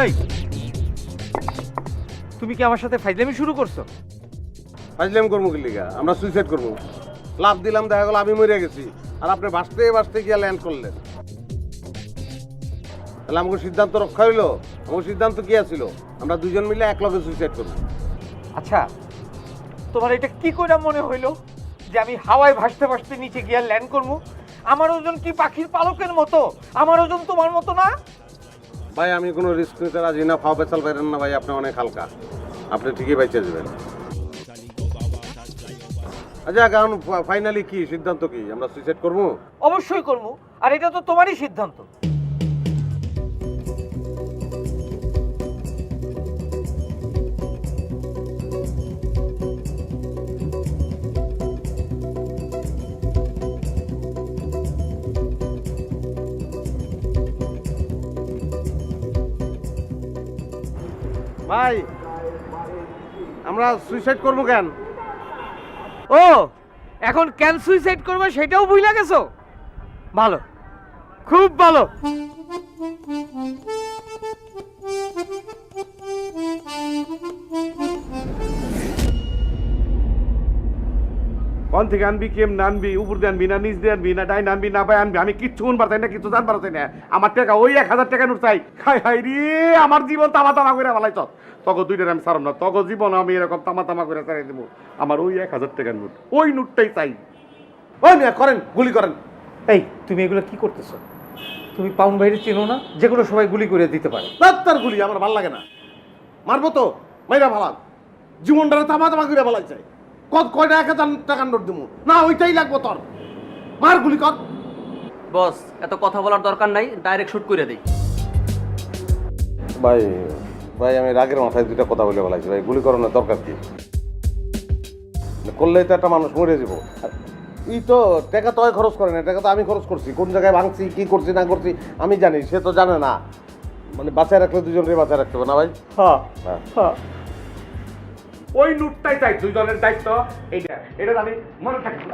এই তুমি কি আমার সাথে ফাইজলামি শুরু করছ? ফাজলাম করব কি লিগা? আমরা সুইসাইড করব। লাভ দিলাম দেখা গেল আমি মরে গেছি। আর আপনি বাঁচতে বাঁচতে গিয়ে ল্যান্ড করলেন। তাহলে আমাকে সিদ্ধান্ত রক্ষা হইল? আমার সিদ্ধান্ত কি আছিল? আমরা দুজন মিলে এক লগে সুইসাইড করব। আচ্ছা তোমার এটা কি করে মনে হইল? যে আমি হাওয়ায় ভাসতে ভাসতে নিচে গিয়ে ল্যান্ড করব? আমার ওজন কি পাখির পালকের মতো? আমার ওজন তোমার মতো না? ভাই, আমি কোনো রিস্ক নিতে রাজি না, ফাও পেছাল বাইরেন না ভাই, আপনি অনেক হালকা। আপনি ঠিকই বাইচে যাবেন। আচ্ছা কারণ ফাইনালি কি? সিদ্ধান্ত কি? আমরা সুইসাইড করব? অবশ্যই করব। আর এটা তো তোমারই সিদ্ধান্ত। ভাই, আমরা সুইসাইড করব কেন? ও, এখন কেন সুইসাইড করব সেটাও ভুলে গেছো? ভালো, খুব ভালো। কোন থেকে আনবি কেম নানবি উপর দিয়ে আনবি না নিচ দিয়ে আনবি না ডাইন আনবি না বাই আনবি আমি কিচ্ছু কোন পারতাই না কিচ্ছু জান পারতাই না। আমার টাকা ওই এক হাজার টাকা নোট চাই। খাই হাই রে আমার জীবন তামা তামা করে ভালাই চল তখন দুইটার আমি সারম না তখন জীবন আমি এরকম তামা তামা করে চাই দেবো। আমার ওই এক হাজার টাকার নোট ওই নোটটাই চাই। ওই মিয়া করেন গুলি করেন। এই তুমি এগুলো কি করতেছো? তুমি পাউন বাইরে চেনো না? যে কোনো সময় গুলি করে দিতে পারে। তার গুলি আমার ভালো লাগে না। মারবো তো মাইরা ভালান। জীবনটা তামা তামা করে ভালাই চাই কত কয়টা এক হাজার টাকার নোট দেবো না ওইটাই লাগবো তোর। মার গুলি কর। বস এত কথা বলার দরকার নাই ডাইরেক্ট শুট করে দেই ভাই ভাই আমি রাগের মাথায় দুইটা কথা বলে বলাইছি ভাই গুলি করানোর দরকার কি? করলেই তো একটা মানুষ মরে যাব। ই তো টাকা তো খরচ করে না টাকা তো আমি খরচ করছি। কোন জায়গায় ভাঙছি কি করছি না করছি আমি জানি সে তো জানে না। মানে বাঁচায় রাখলে দুজনকে বাঁচায় রাখতে হবে না ভাই? হ্যাঁ। হ্যাঁ। হ্যাঁ। ওই নোটটাই চাই দলের দায়িত্ব। এইটা এটা আমি মনে থাকবে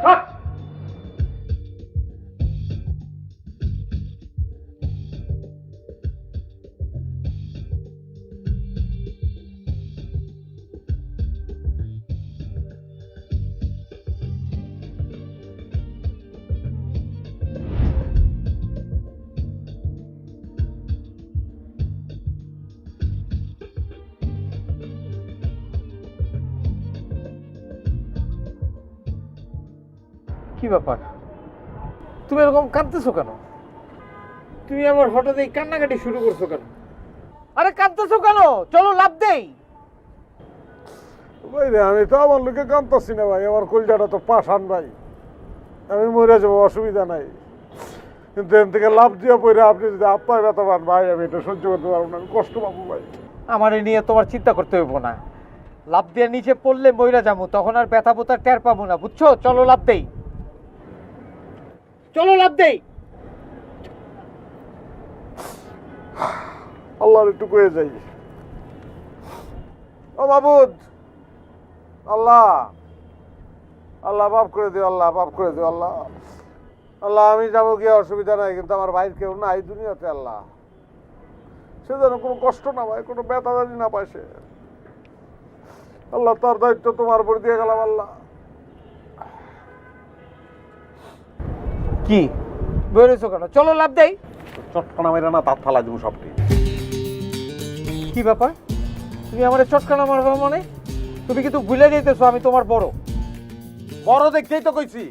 ব্যাপার? তুমি এরকম কাঁদতেছো কেন? তুমি আমার হঠাৎ এই কান্নাকাটি শুরু করছ কেন? আরে কাঁদতেছো কেন? চলো লাভ দেই। ভাই রে আমি তো আমার লোকে কানতাছি না ভাই আমার কলজাটা তো পাশান ভাই। আমি মরে যাব অসুবিধা নাই। কিন্তু এর থেকে লাভ দিয়ে পড়ে আপনি যদি আত্মায় ব্যথা পান ভাই আমি এটা সহ্য করতে পারব না আমি কষ্ট পাবো ভাই। আমার এই নিয়ে তোমার চিন্তা করতে হইব না। লাভ দিয়ে নিচে পড়লে মইরা যাব তখন আর ব্যথা বোতা টের পাবো না বুঝছ? চলো লাভ দেই। চলো লাভ দেই। আল্লাহর একটু কয়ে যাই। ও মাবুদ, আল্লাহ আল্লাহ মাফ করে দিও, আল্লাহ মাফ করে দিও, আল্লাহ। আল্লাহ, আমি যাব গিয়ে অসুবিধা নাই, কিন্তু আমার ভাই কেউ না এই দুনিয়াতে, আল্লাহ। সে যেন কোনো কষ্ট না পায়, কোনো ব্যথা জানি না পায় সে। আল্লাহ, তার দায়িত্ব তোমার উপর দিয়ে গেলাম, আল্লাহ। কি? বেরোছো কেন? চলো লাভ দেই। চটকনা মেরে না তার থালা দেবো সবটি। কি ব্যাপার? তুমি আমার চটকানা মারবা মানে? তুমি কিন্তু ভুলে যেতেছো আমি তোমার বড়। বড় দেখতেই তো কইছি।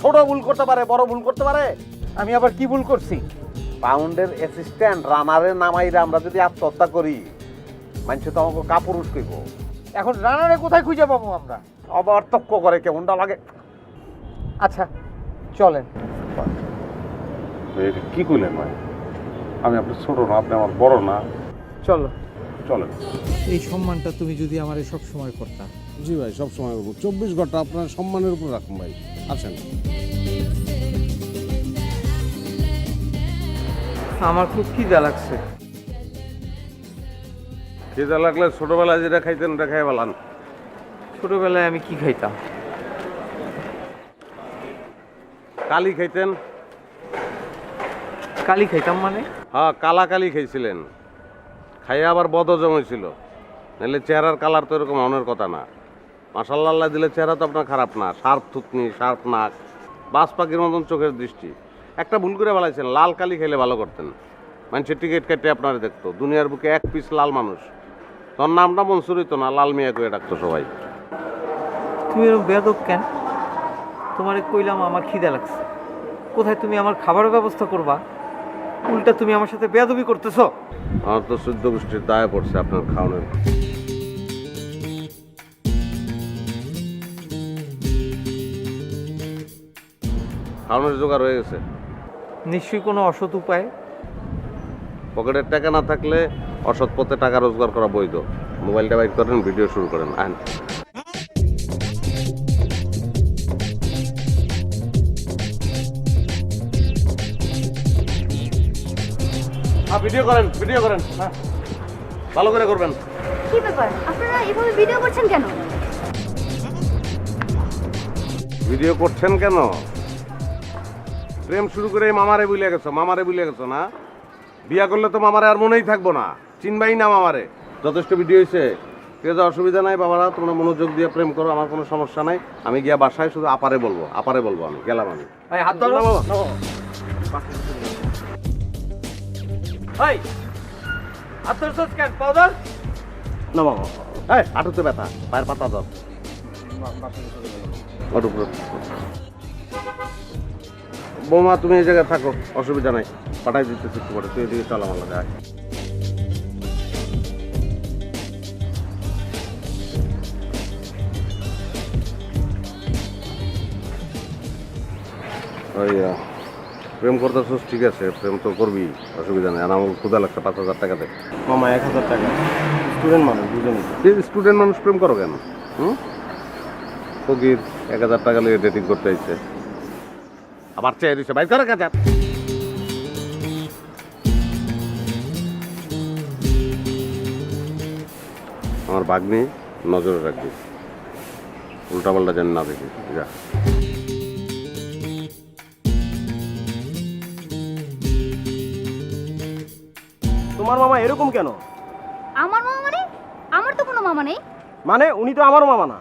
ছোট ভুল করতে পারে বড় ভুল করতে পারে। আমি আবার কি ভুল করছি? পাউন্ডের অ্যাসিস্ট্যান্ট রানারের নামাইরে আমরা যদি আত্মহত্যা করি মানুষ তো আমাকে কাপুরুষ কইব। এখন রানারে কোথায় খুঁজে পাবো আমরা? আবার তক্ক করে কেমনটা লাগে। আচ্ছা চলেন। এটা কি কইলেন ভাই? আমি আপনার ছোট না আপনি আমার বড় না। চলো। চলেন। এই সম্মানটা তুমি যদি আমারে সব সময় করতা। জি ভাই সব সময় করব। চব্বিশ ঘণ্টা আপনার সম্মানের উপর রাখুন ভাই। আসেন। আমার খুব খিদা লাগছে। খিদা লাগলে ছোটবেলায় যেটা খাইতেন ওটা খাই বলান ছোটবেলায় আমি কি খাইতাম? কালি খাইতেন। কালি খাইতাম মানে? হ্যাঁ কালা কালি খাইছিলেন। খাইয়ে আবার বদ জমেছিল নাহলে চেহারার কালার তো এরকম অনের কথা না। মাসাল্লাহ দিলে চেহারা তো আপনার খারাপ না। শার্প থুতনি শার্প নাক বাস পাখির মতন চোখের দৃষ্টি। একটা ভুল করে বেলাইছেন লাল কালি খেলে ভালো করতেন। মানুষের টিকিট কেটে আপনারা দেখতো। দুনিয়ার বুকে এক পিস লাল মানুষ। তোর নামটা মনসুর হইতো না লাল মিয়া করে ডাকতো সবাই। তুমি এরকম বেয়াদব কেন? তোমারে কইলাম আমার খিদে লাগছে। কোথায় তুমি আমার খাবারের ব্যবস্থা করবা? উল্টা তুমি আমার সাথে বেয়াদবি করতেছো? আমার তো শুদ্ধ গোষ্ঠীর দায়ে পড়ছে আপনার খাওয়ানোর খাওয়ানোর জোগাড় হয়ে গেছে। নিশ্চয়ই কোনো অসৎ উপায়? পকেটের টাকা না থাকলে অসৎ পথে টাকা রোজগার করা বৈধ। মোবাইলটা বাইক করেন ভিডিও শুরু করেন। আন ভিডিও করেন ভিডিও করেন। হ্যাঁ ভালো করে করবেন। কি ব্যাপার? আপনারা এভাবে ভিডিও করছেন কেন? ভিডিও করছেন কেন? প্রেম শুরু করে মামারে বুলে গেছো মামারে বুলে গেছো না? বিয়া করলে তো মামারে আর মনেই থাকব না চিনবাই না মামারে। যথেষ্ট ভিডিও হয়েছে ঠিক আছে অসুবিধা নাই বাবারা তোমরা মনোযোগ দিয়ে প্রেম করো আমার কোনো সমস্যা নাই। আমি গিয়া বাসায় শুধু আপারে বলব আপারে বলব আমি গেলাম আমি। হাত ধরো। এই হাঁটুতে ব্যথা পায়ের পাতা দাও বৌমা তুমি এই জায়গায় থাকো অসুবিধা নাই। পাঠাই দিতে একটু পরে তুই এদিকে চল আমার আয়। ওই আহ, প্রেম করতে করতেছিস ঠিক আছে প্রেম তো করবি অসুবিধা নেই। আর আমার ক্ষুদা লাগছে পাঁচ হাজার টাকা দেখ মামা এক হাজার টাকা। স্টুডেন্ট মানুষ দুজনেই। স্টুডেন্ট মানুষ প্রেম করো কেন? হুম? ফকির এক হাজার টাকা লিয়ে ডেটিং করতে আইছে। আবার চেয়ে দিছে বাইর করে কাজা আমার বাগনি নজরে রাখবি। উল্টাপাল্টা যেন না দেখি যা। তোমার মামা এরকম কেন? আমার মামা মানে? আমার তো কোনো মামা নেই। মানে উনি তো আমার মামা না।